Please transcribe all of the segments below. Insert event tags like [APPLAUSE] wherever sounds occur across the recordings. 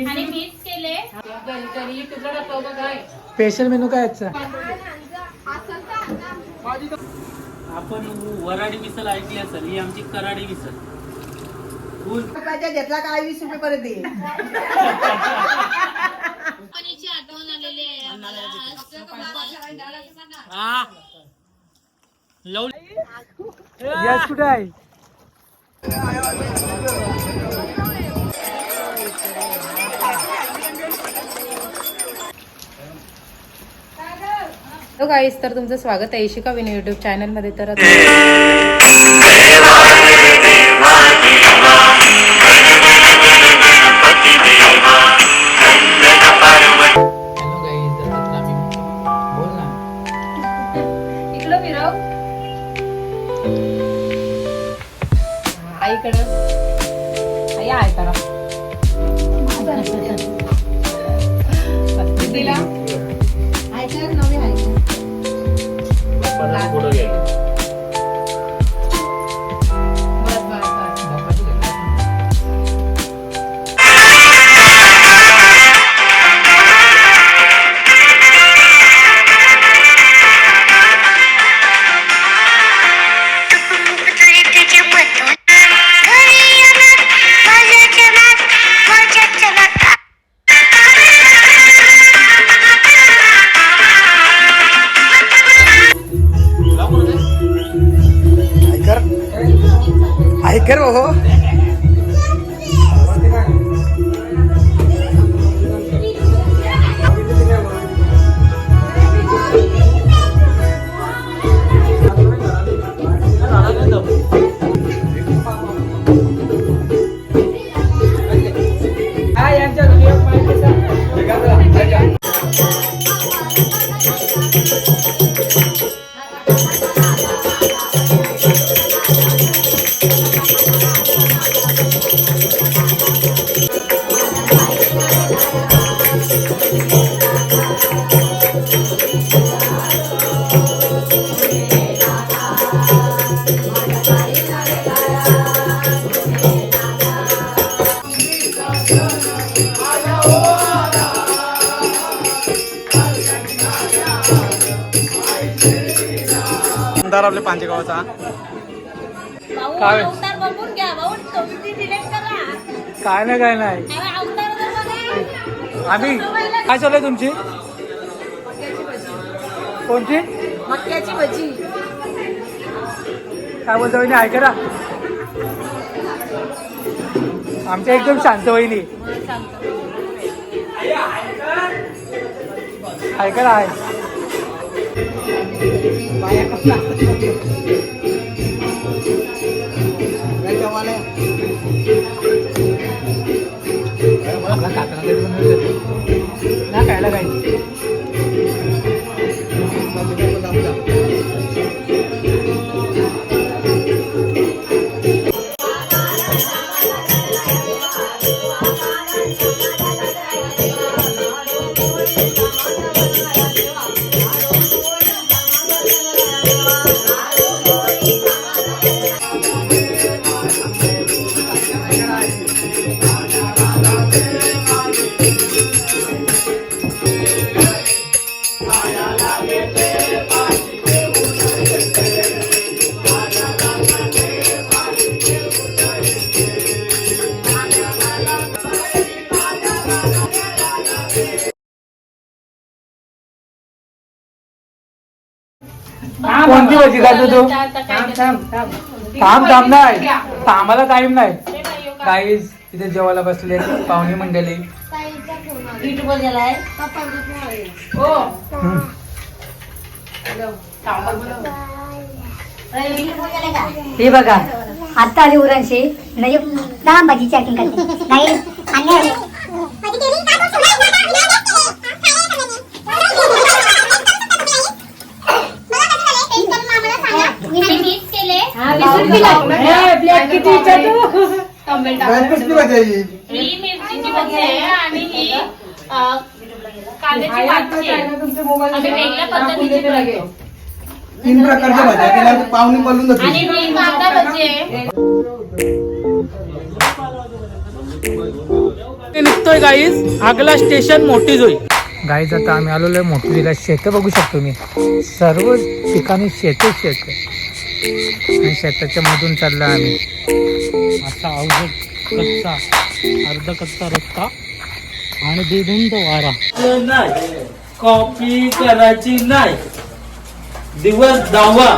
आणि मिक्स केले. Special menu काय आजचा? आपण वराडी मिसल ऐकली असेल ही आमची कराडी मिसल फुल. घेतला काय वीस रुपये परत आठवण आलेली आहे आम्हाला. हा. लव गॅस कुठे आहे? हॅलो गाईस तर तुमचं स्वागत आहे. इशिका विनय युट्यूब चॅनलमध्ये तर आमदार पांचेगावचा भाऊ काय? अवतार बघून घ्या. भाऊ तुम्ही डिलेट करा. काय नाही काय नाही. आम्ही काय चालू आहे तुमची? कोणती? मक्याची भजी. काय बोलता वहिनी ऐकरा आमच्या एकदम शांत वहिनी. ऐकरा आहे आपला काकाला ना खायला कोणती भजी खातो तू? थांब थांब नाही. थांबायला टाइम नाही. काहीच इथे जेवायला बसले पाहुणी मंडळी. हे बघा. आता आली उरांशी नाही दहा भाजीची ऍक्टिंग करते. नाही आणि मिक्स केले कसली आहे ही? ही मिरचीची भाजी आहे आणि ही अ, कांद्याची भाजी आहे. आम्ही वेगळ्या पद्धतीची बनवतो तीन प्रकारच्या भाज्या केल्या पाहुणे बोलून जाते आणि ही कांदा भाजी आहे. निघतोय गाईज आगला स्टेशन मोठी जोई. गाईज आता आम्ही आलेलो आहे मोठीला शेतं बघू शकतो मी सर्व ठिकाणी शेतच शेत. आणि शेताच्या मधून चाललो आम्ही. आता अवघड कच्चा अर्धा कच्चा रस्ता आणि बेधुंद वारा. नाही कॉपी करायची नाही. दिवस दहावा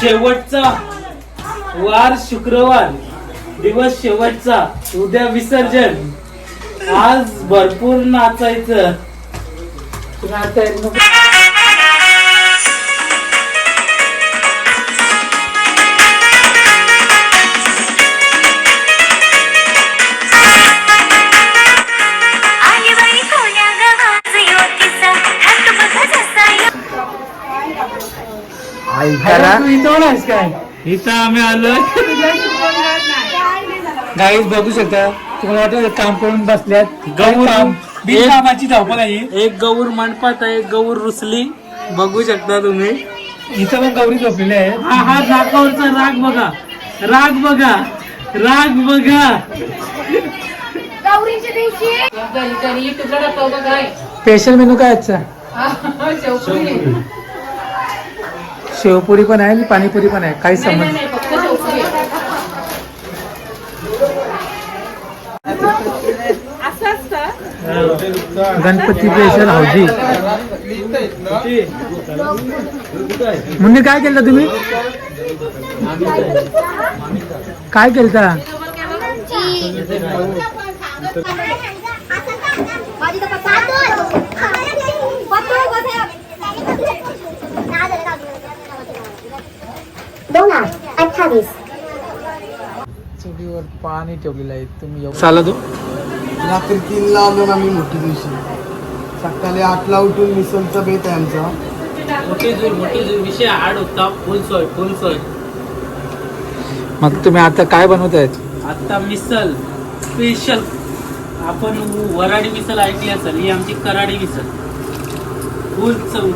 शेवटचा वार शुक्रवार. दिवस शेवटचा. उद्या विसर्जन. आज भरपूर नाचायचं. नाचायचं काय? इथं आम्ही आलोय. गाईज बघू शकता तुम्हाला वाटतं काम करून बसल्यात. गौर- काम बिनकामाची धावपळ आहे एक गौर मंडपात आहे एक गौर रुसली. बघू शकता तुम्ही. इथं पण गौरी झोपलेली आहे. हा हा रागावरचा राग बघा. राग बघा. राग बघा. स्पेशल मेनू काय आजचा? शेवपुरी पण आहे आणि पाणीपुरी पण आहे. काही समज गणपती स्पेशल हौजी. म्हणजे काय केलं तुम्ही? काय केलं दोन अठ्ठावीस. चुलीवर पाणी ठेवलेलं आहे तुम्ही चालत हो? रात्री तीनला आलो ना मी मोठी दिवशी. सकाळी आठला उठून मिसलचा बेत आहे आमचा. मोठी जोर मोठी जोर. विषय आड होता. फुल सोय फुल सोय मग तुम्ही आता काय बनवत आहेत? आता मिसल स्पेशल आपण वराडी मिसल ऐकली असेल ही आमची कराडी मिसल फुल चव.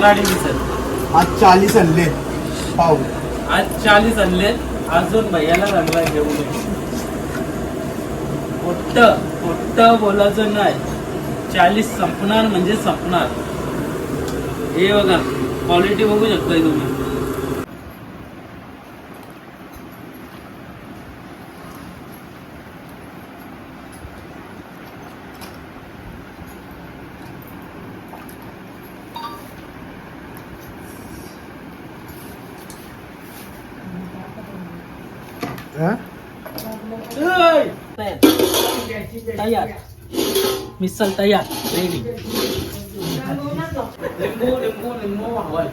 कराडी मिसल आज चाळीस आणले पाव आज चाळीस आणले अजून भैयाला लागला घेऊन मोठ मोठ बोलायचं नाही. चाळीस संपणार म्हणजे संपणार. हे बघा क्वालिटी बघू शकताय तुम्ही. तयार. मिसल तयार. रेडी. लिंबू लिंबू लिंबू हवाय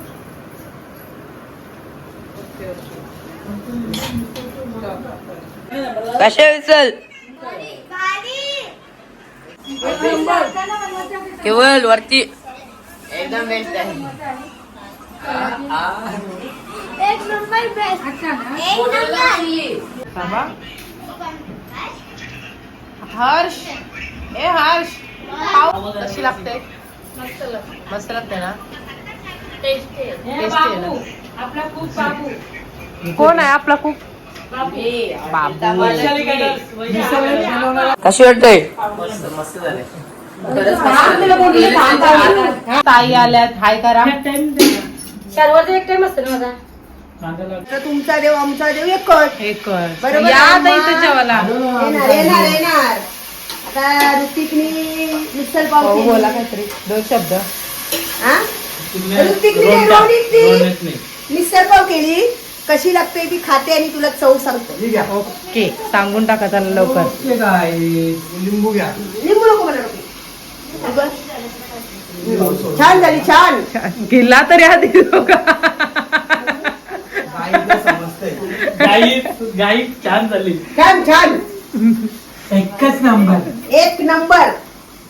केवळ वरती. एक नंबर बेस्ट एक नंबर हर्ष. ए हर्ष. पाव कशी लागते? मस्त लागते ना? टेस्टी Tasty आहे ना? आपला खूप बाबू. कोण आहे आपला कुक बाबू. कशी वाटतंय? ताई आल्यात. हाय करा. तर तुमचा देव आमचा देव एकच. एक बरोबर या आहे, आता इथे मग. जेवायला. येणार येणार येणार आता ऋतिकनी मिसल पाव भाऊ केली. बोला काहीतरी. दोन शब्द. हा? ऋतिकनी नाही, रोहितनी मिसल पाव केली. कशी लागते ती खाते आणि तुला चव सांगतो. ओके सांगून टाका त्याला लवकर. ओके काय लिंबू घ्या. लिंबू नको मला नको. छान झाली छान. गेला तरी आधी का गाईला समजतंय गाई गाई छान झाली छान छान. एकच नंबर. एक नंबर.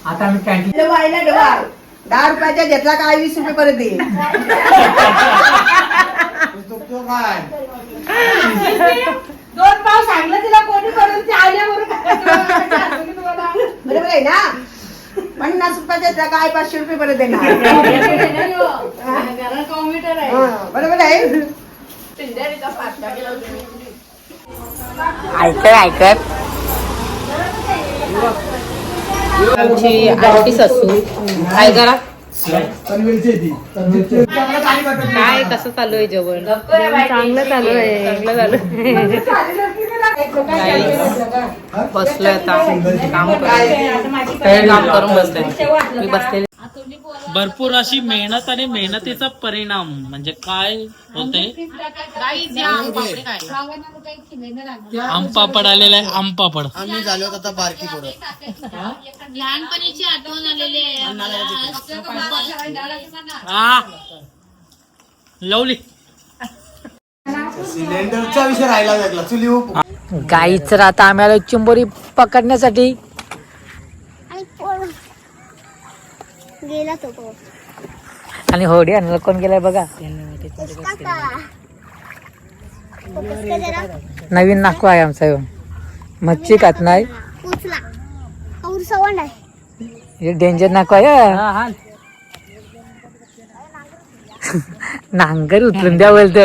आता आम्ही कॅन्टीन डबा आहे ना डबा दहा रुपयाच्या घेतला काय वीस रुपये परत दे. तो तो काय? दोन पाव सांगलं तिला कोणी करून ते आल्यावरून बरोबर आहे ना? पन्नास रुपयाच्या घेतला काय पाचशे रुपये परत देणार? हा, बरोबर आहे. ऐकत ऐकत. आमची आरती सासू काय ती काय कसं चालू आहे जेवण? चांगलं चालू आहे चांगलं चालू बसलोय आता. काम करून. काम करून बसले मी बसले भरपूर अशी मेहनत आणि मेहनतीचा परिणाम म्हणजे काय होते आमपापड आलेला आहे आमपापड आम्ही झालो आता बारकी पोरं. लहानपणीची आठवण आलेली आहे. आ लवली. सिलेंडरचा विषय राहिला वेगळा. चुली हो. गाईच आता आम्हाला चिंबोरी पकडण्यासाठी गेला तो तो. आणि होडी आणलं. कोण गेलाय बघा. नवीन नाकू आहे आमचा ह्यो. मच्छी खात नाही. उचला और सवंड आहे. हे डेंजर नाकू आहे हं. नांगर उतरून द्या बोलत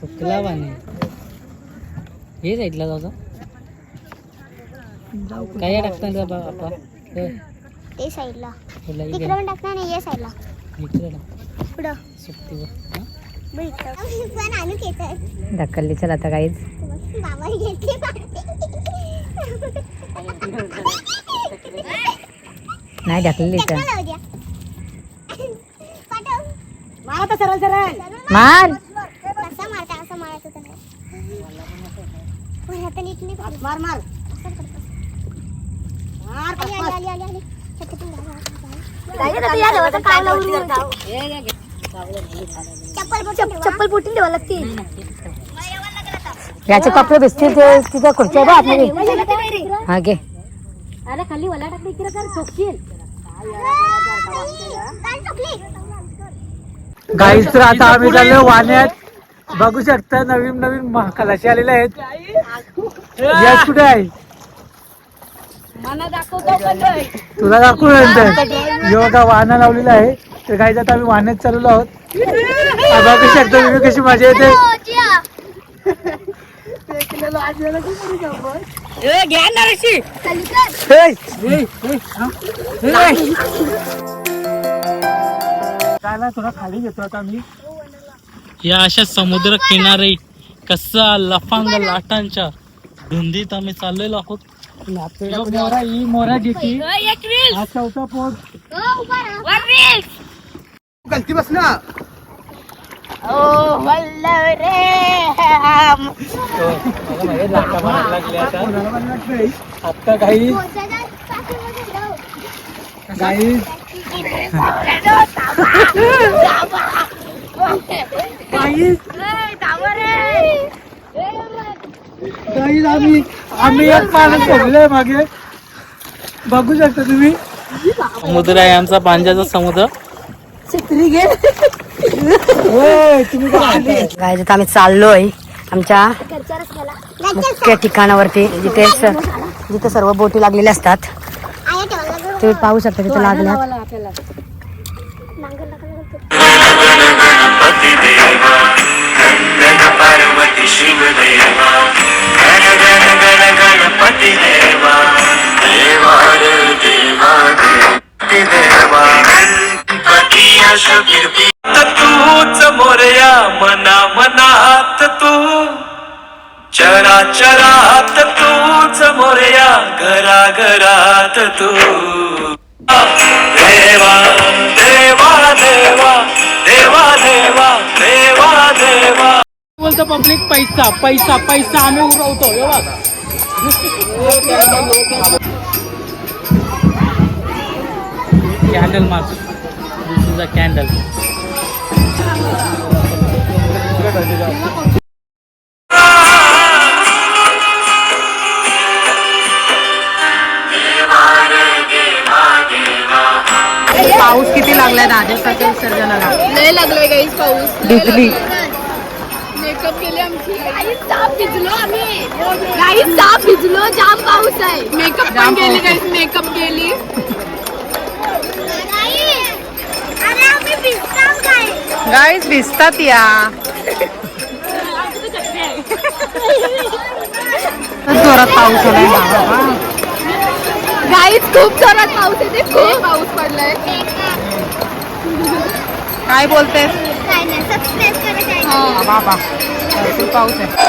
सुकला पाणी हे साईडला जाऊ काय टाकता बाबा ते साईडला. इकडे. तिकडे पण टाकणार नाही या साईडला. इकडं. घेत ढकलली चल आता काहीच बाबा घेतली नाही ढकलली तर द्या. पाठव. मार कसा मारता चप्पल चप्पल पोटून ठेवा लागते याचे कपडे भिजतील ते तिथे खुर्च्या बा आतमध्ये हा घे. अरे खाली वला टाकली इकडे कर ठोकशील गाईच तर आता आम्ही चाललो वाण्यात. बघू शकता नवीन नवीन म- खलाशी आलेले आहेत. कुठे आहे? तुला दाखवू नंतर. योगा वाहना लावलेला आहे. तर गाईच आता आम्ही वाहण्यात चाललो आहोत. हा, बघू शकता तुम्ही कशी मजा येते? हे, हे, हे, हा. हे. थोडा खाली घेतो आता मी या अशा समुद्र किनारी कसा लफांग लाटांच्या धुंदीत आम्ही चाललेलो आहोत. मोरा ही मोरा घेतली हा चौथा पोट गलती बस ना. आता काही काही काही आम्ही आम्ही एक पाण्यात मागे. बघू शकता तुम्ही. समुद्र आहे आमचा पांज्याचा समुद्र. काय आता आम्ही चाललोय आमच्या मुख्य ठिकाणावरती जिथे स- जिथे सर्व बोटी लागलेल्या असतात. तुम्ही पाहू शकता तिथे लागल्या तूच मोरया मना मनात तू चरा चरात तूच मोरया घरा घरात तू देवा देवा देवा देवा देवा देवा देवा बोलतो पब्लिक पैसा पैसा पैसा आम्ही उडवतो हे बघ. Candle march this is a candle पाऊस किती लागलाय? दादेसाच्या विसर्जनाला. लय लागलोय गाईस पाऊस. डिपली मेकअप केले आमची. जाम भिजलो आम्ही. गाईस जाम भिजलो जाम पाऊस आहे. मेकअप पण केली गाईस मेकअप केली. गाईज भिजतात या. [LAUGHS] जोरात पाऊस आलाय. गाईच खूप जोरात पाऊस येते खूप. पाऊस पडलाय. काय बोलतेस? काय सबस्क्राईब करायचं हा, बाबा पाऊस आहे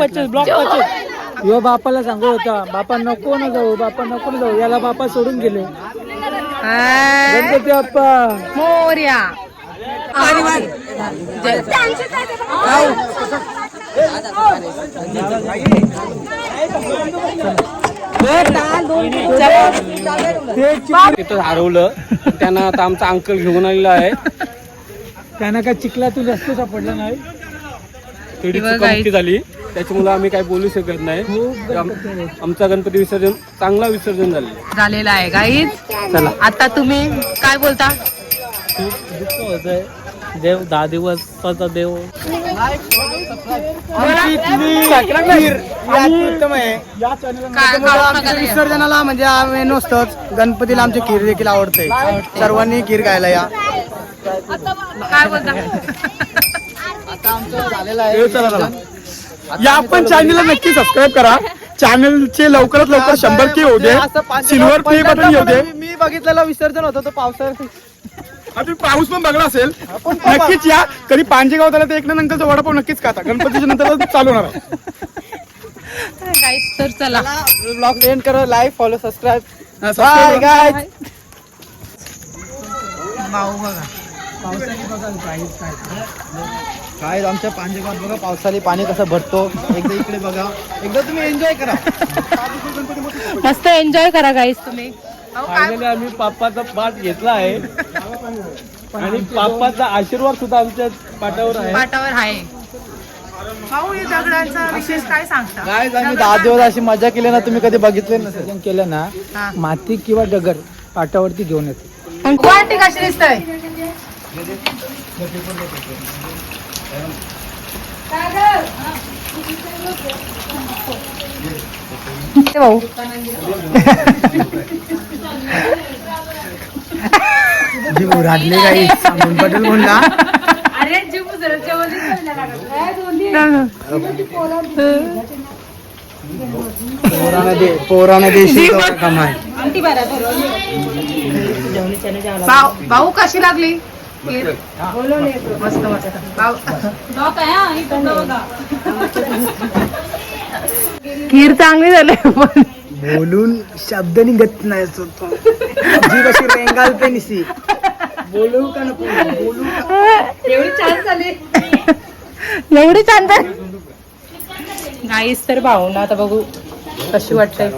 पच्चीस ब्लॉक पच्चीस. [LAUGHS] यो बापाला सांगत होता बापा नको ना जाऊ बापा नको ना जाऊ. याला बापा सोडून गेले. गणपती बाप्पा. मोर्या. तिथं हरवलं. त्यांना आता आमचा अंकल घेऊन आलेला आहे. त्यांना काय चिखला तू जास्त सापडला नाही? थोडी किंवा चुकामुक्ती गाई- झाली. त्याच्यामुळे आम्ही काही बोलू शकत नाही. आम- आमचा गणपती विसर्जन चांगला विसर्जन झाले. झालेला आहे. गाईज चला. आता तुम्ही काय बोलता? खूप दुःख होत आहे. देव दहा दिवसाचा देव. काय. विसर्जनाला म्हणजे आम्ही नसतोच गणपतीला आमची खीर देखील आवडते. सर्वांनी खीर खायला या. काय बोलता? या पण चॅनलला नक्की सबस्क्राईब करा. चॅनलचे लवकरात लवकर शंभर के दे सिल्वर प्ले बटन येऊ दे मी बघितलेलं विसर्जन होतं तो पावसाळ्यात. तुम्ही पाऊस पण बघला असेल. नक्कीच या. कधी पांजेगाव झाला तर एक ना अंकलचा वडापाव नक्कीच खाता. गणपतीच्या नंतर तर चालू होणार आहे. तर चला. ब्लॉग एंड करा. Like follow subscribe bye guy माऊ बघा. काय आमच्या पांजेगावात बघा पावसाळी पाणी कसं भरतो. एकदा इकडे बघा. एकदा तुम्ही एन्जॉय करा. मस्त एन्जॉय करा गाईज तुम्ही. काय फायनली आम्ही पापाचा पाठ घेतला आहे. आणि पापाचा आशीर्वाद सुद्धा आमच्या पाठावर आहे. पाटावर आहे. भाऊ या दगडांचा विशेष काय सांगता? काय आम्ही दहा दिवस अशी मजा केली ना तुम्ही कधी बघितले नसेल. केलं ना हा. माती किंवा दगड पाटावरती घेऊन येते. गुवाहाटी कशी दिसतंय? ते भाऊ. जी उराडले काही सांगून पटेल पोरानं देशी कमाय भाऊ कशी लागली? मस्त मस्त। भाऊ खीर चांगली झाली पण बोलून शब्द निघत नाही जी कशी रेंगालते निसी एवढी छान तर गाईस तर भावना आता बघू कशी वाटते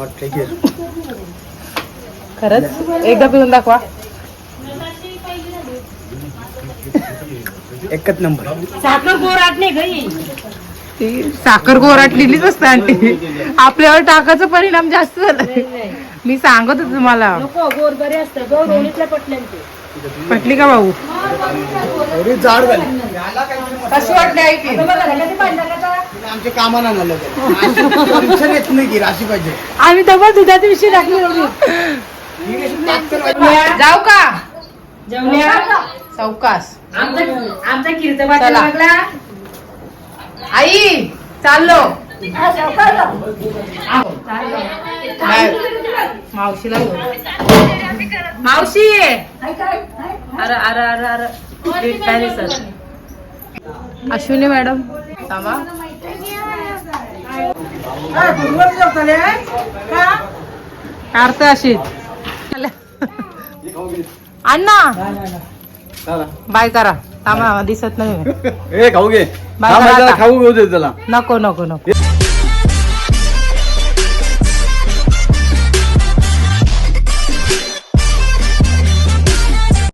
खरंच एकदा पिऊन दाखवा. एकच नंबर. साखर गोराट नाही गई ती साखर गोराटलेलीच असते आंटी. आपल्यावर टाकाचा परिणाम जास्त झाला. मी सांगत होते तुम्हाला गोर बरे असतं गोर रोणीतल्या पटल्या पटली का भाऊ? एवढी जाड झाली. कशी वाटली आई की? आमच्या कामाला टेन्शन येत नाही की राशी पाहिजे. आम्ही डबल दुधाची विषय टाकली एवढी. जाऊ का? जेवल्या चौकास. आमचा आमचा चला. लागला आई चाललो. बाय. मावशीला घेऊन. मावशी. अरे अरे अरे अरे. पॅरी सर अश्विनी मॅडम थांबा. अर्थ अशी. अण्णा. बाय करा. थांबा दिसत नाही ए खाऊ घे. बाय करा आता. खाऊ घेऊ दे त्याला. नको नको नको.